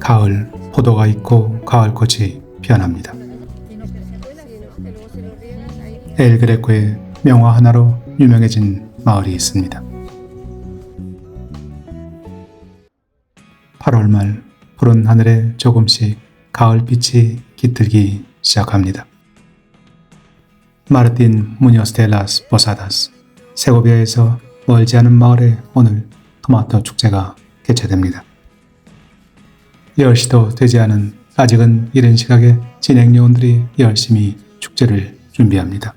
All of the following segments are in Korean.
가을 포도가 있고 가을꽃이 피어납니다. 엘 그레코의 명화 하나로 유명해진 마을이 있습니다. 8월 말 푸른 하늘에 조금씩 가을빛이 깃들기 시작합니다. 마르틴 무니오스텔라스 보사다스 세고비아에서 멀지 않은 마을에 오늘 토마토 축제가 개최됩니다. 10시도 되지 않은 아직은 이른 시각에 진행 요원들이 열심히 축제를 준비합니다.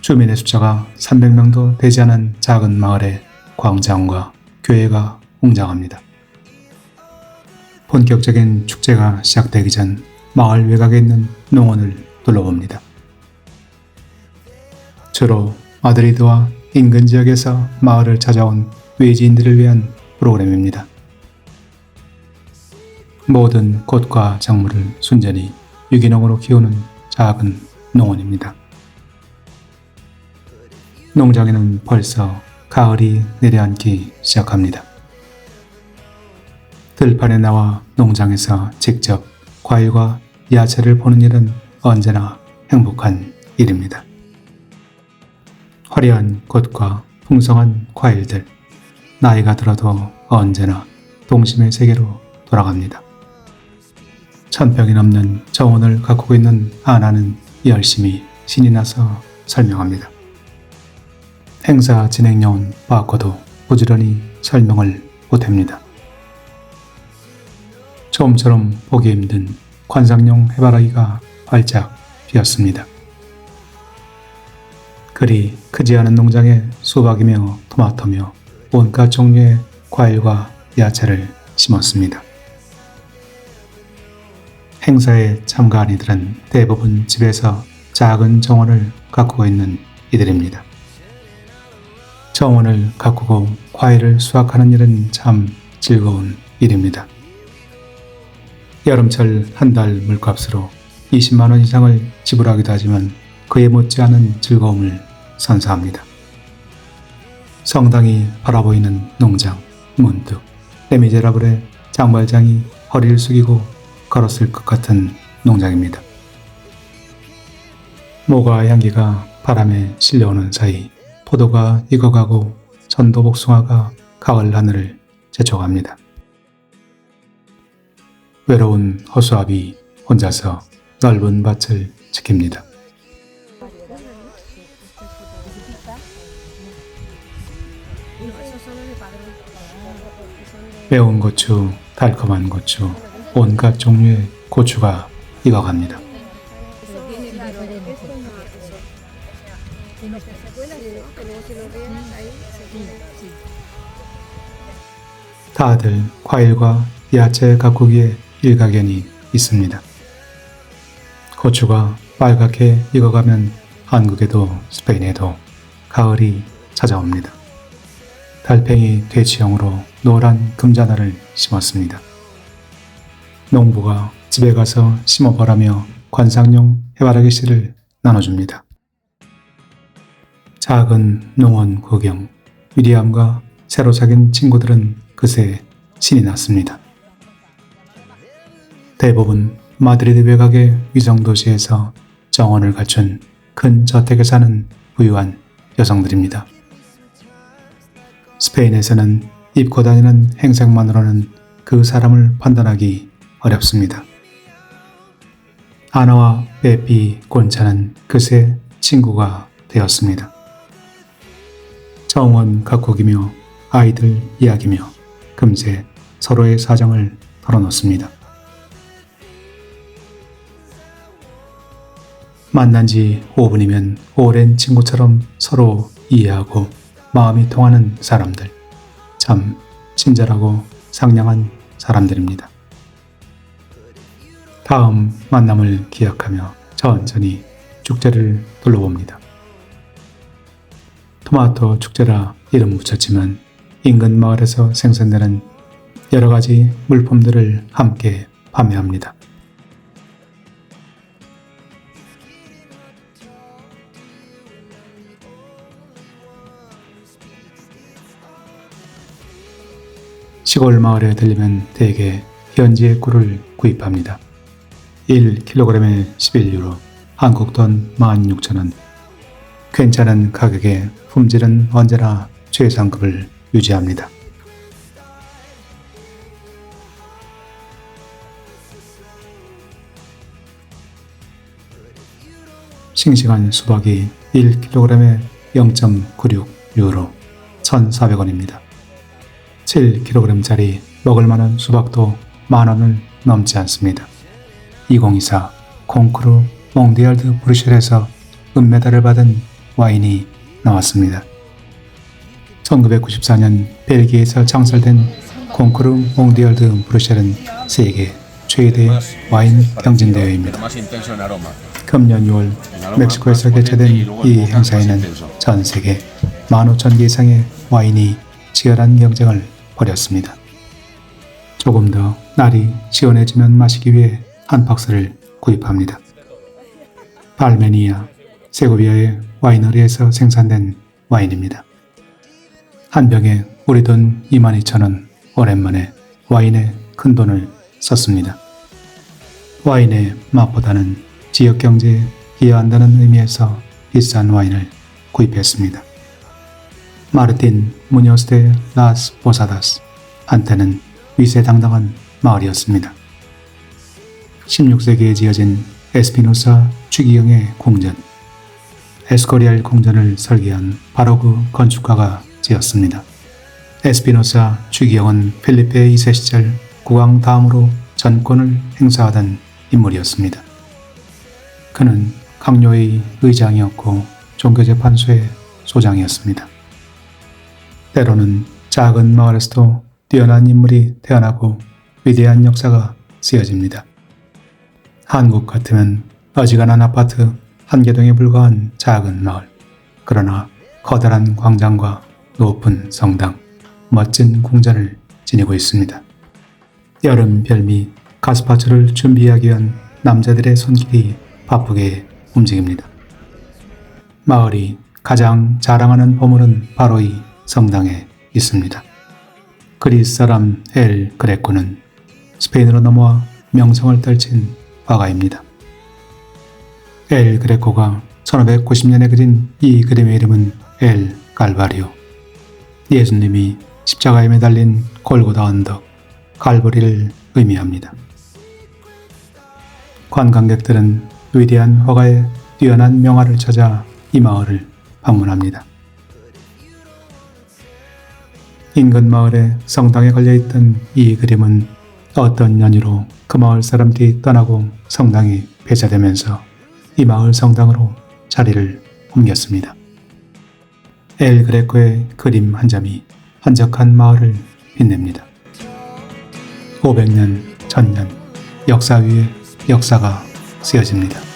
주민의 숫자가 300명도 되지 않은 작은 마을에 광장과 교회가 웅장합니다. 본격적인 축제가 시작되기 전 마을 외곽에 있는 농원을 둘러봅니다. 주로 마드리드와 인근 지역에서 마을을 찾아온 외지인들을 위한 프로그램입니다. 모든 꽃과 작물을 순전히 유기농으로 키우는 작은 농원입니다. 농장에는 벌써 가을이 내려앉기 시작합니다. 들판에 나와 농장에서 직접 과일과 야채를 보는 일은 언제나 행복한 일입니다. 화려한 꽃과 풍성한 과일들, 나이가 들어도 언제나 동심의 세계로 돌아갑니다. 천평이 넘는 정원을 가꾸고 있는 아나는 열심히 신이 나서 설명합니다. 행사 진행요원 바코도 부지런히 설명을 보탭니다. 처음처럼 보기 힘든 관상용 해바라기가 활짝 피었습니다. 그리 크지 않은 농장에 수박이며 토마토며 온갖 종류의 과일과 야채를 심었습니다. 행사에 참가한 이들은 대부분 집에서 작은 정원을 가꾸고 있는 이들입니다. 정원을 가꾸고 과일을 수확하는 일은 참 즐거운 일입니다. 여름철 한 달 물값으로 20만 원 이상을 지불하기도 하지만 그에 못지않은 즐거움을 선사합니다. 성당이 바라보이는 농장, 문득 레미제라블의 장발장이 허리를 숙이고 걸었을 것 같은 농장입니다. 모과 향기가 바람에 실려오는 사이 포도가 익어가고 전도 복숭아가 가을 하늘을 재촉합니다. 외로운 허수아비 혼자서 넓은 밭을 지킵니다. 매운 고추, 달콤한 고추, 온갖 종류의 고추가 익어갑니다. 다들 과일과 야채 가꾸기에 일가견이 있습니다. 고추가 빨갛게 익어가면 한국에도 스페인에도 가을이 찾아옵니다. 달팽이 돼지형으로 노란 금자나를 심었습니다. 농부가 집에 가서 심어보라며 관상용 해바라기 씨를 나눠줍니다. 작은 농원 구경, 위리암과 새로 사귄 친구들은 그새 신이 났습니다. 대부분 마드리드 외곽의 위성도시에서 정원을 갖춘 큰 저택에 사는 부유한 여성들입니다. 스페인에서는 입고 다니는 행색만으로는 그 사람을 판단하기 어렵습니다. 아나와 베피 곤차는 그새 친구가 되었습니다. 정원 가꾸기며 아이들 이야기며 금세 서로의 사정을 털어놓습니다. 만난 지 5분이면 오랜 친구처럼 서로 이해하고 마음이 통하는 사람들. 참 친절하고 상냥한 사람들입니다. 다음 만남을 기약하며 천천히 축제를 둘러봅니다. 토마토 축제라 이름 붙였지만 인근 마을에서 생산되는 여러 가지 물품들을 함께 판매합니다. 시골 마을에 들리면 대개 현지의 꿀을 구입합니다. 1kg에 11유로, 한국 돈 16,000원. 괜찮은 가격에 품질은 언제나 최상급을 유지합니다. 싱싱한 수박이 1kg에 0.96 유로 1,400원입니다. 7kg짜리 먹을 만한 수박도 만 원을 넘지 않습니다. 2024 콩쿠르 몽디알드 브루셀에서 은메달을 받은 와인이 나왔습니다. 1994년 벨기에에서 창설된 콩쿠르 몽디알드 브루셀은 세계 최대 와인 경진대회입니다. 금년 6월 멕시코에서 개최된 이 행사에는 전 세계 15,000개 이상의 와인이 치열한 경쟁을 벌였습니다. 조금 더 날이 시원해지면 마시기 위해 한 박스를 구입합니다. 발메니아, 세고비아의 와이너리에서 생산된 와인입니다. 한 병에 우리 돈 22,000원 오랜만에 와인에 큰 돈을 썼습니다. 와인의 맛보다는 지역 경제에 기여한다는 의미에서 비싼 와인을 구입했습니다. 마르틴 무녀스 데 라스 보사다스 한때는 위세당당한 마을이었습니다. 16세기에 지어진 에스피노사 추기경의 궁전 에스코리알 궁전을 설계한 바로 그 건축가가 지었습니다. 에스피노사 추기경은 필리페 2세 시절 국왕 다음으로 전권을 행사하던 인물이었습니다. 그는 강요의 의장이었고 종교재판소의 소장이었습니다. 때로는 작은 마을에서도 뛰어난 인물이 태어나고 위대한 역사가 쓰여집니다. 한국 같으면 어지간한 아파트 한 개동에 불과한 작은 마을. 그러나 커다란 광장과 높은 성당, 멋진 궁전을 지니고 있습니다. 여름 별미 가스파초를 준비하기 위한 남자들의 손길이 바쁘게 움직입니다. 마을이 가장 자랑하는 보물은 바로 이 성당에 있습니다. 그리스 사람 엘 그레코는 스페인으로 넘어와 명성을 떨친 화가입니다. 엘 그레코가 1590년에 그린 이 그림의 이름은 엘 갈바리오. 예수님이 십자가에 매달린 골고다 언덕, 갈보리를 의미합니다. 관광객들은 위대한 화가의 뛰어난 명화를 찾아 이 마을을 방문합니다. 인근 마을의 성당에 걸려있던 이 그림은 어떤 연유로 그 마을 사람들이 떠나고 성당이 폐쇄되면서 이 마을 성당으로 자리를 옮겼습니다. 엘 그레코의 그림 한 점이 한적한 마을을 빛냅니다. 500년, 1000년, 역사 위에 역사가 쓰여집니다.